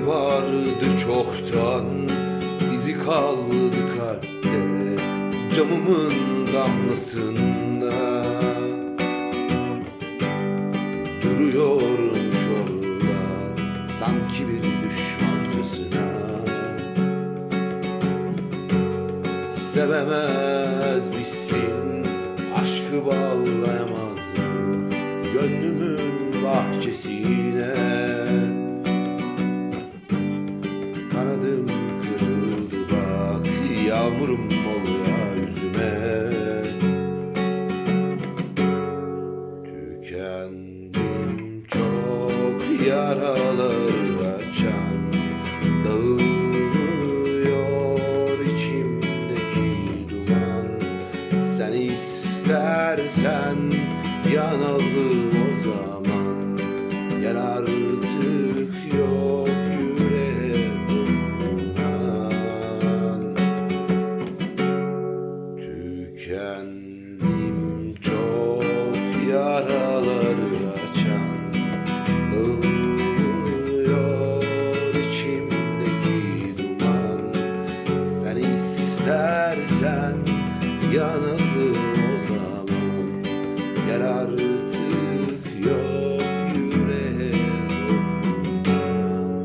vardı çoktan izi kaldı kalpte Camımın damlasında. Duruyormuş orada Sanki bir düşmancasına. Sevemez misin Aşkı bağlayamaz mı Gönlümün bahçesine Yağmurum oluyor yüzüme. Tükendim çok yaraları açan Dağılıyor içimdeki duman. Sen istersen yanalım o zaman. Gel Kendim çok yaraları açan Ilmıyor içimdeki duman. Sen istersen yanalım o zaman Yarar